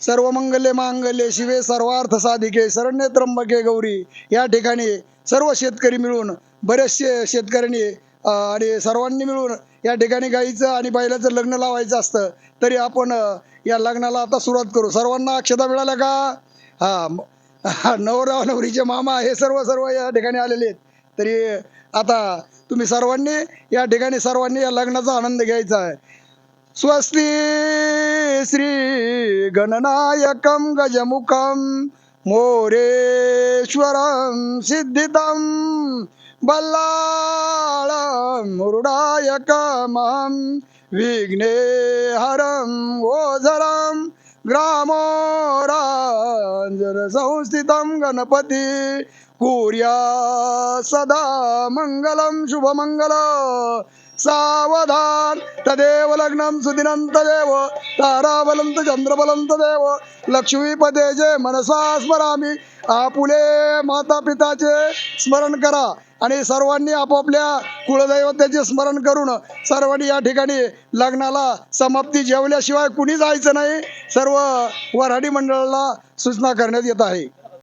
सर्व मंगले मांगले शिवे सर्वार्थ साधिके शरण्य त्र्यंबके गौरी. या ठिकाणी सर्व शेतकरी मिळून बरेचसे शेतकऱ्यांनी आणि सर्वांनी मिळून या ठिकाणी गाईचं आणि बैलाचं लग्न लावायचं असतं तरी आपण या लग्नाला आता सुरुवात करू. सर्वांना अक्षता मिळाल्या का? हा हा, नवरा नवरीचे मामा हे सर्व सर्व या ठिकाणी आलेले आहेत. तरी आता तुम्ही सर्वांनी या ठिकाणी सर्वांनी या लग्नाचा आनंद घ्यायचा आहे. स्वस्ति श्री गणनायकं गजमुखं मोरेश्वरं सिद्धितं बल्लाळं विघ्नेहरम ओझरम ग्रामो ग्रामोराञ्जन संस्थितं गणपती कुर्या सदा मङ्गलं शुभमङ्गल सावधान. तदेव लग्नम सुदिनंत देव ताराबलं चंद्रबलंत देव. लक्ष्मीपदे जे मनसा स्मरामी आपुले माता पिताचे स्मरण करा. आणि सर्वांनी आपापल्या कुळदैवतेचे स्मरण करून सर्वांनी या ठिकाणी लग्नाला समाप्ती जेवल्याशिवाय कुणी जायचं नाही? सर्व वऱ्हाडी मंडळाला सूचना करण्यात येत आहे.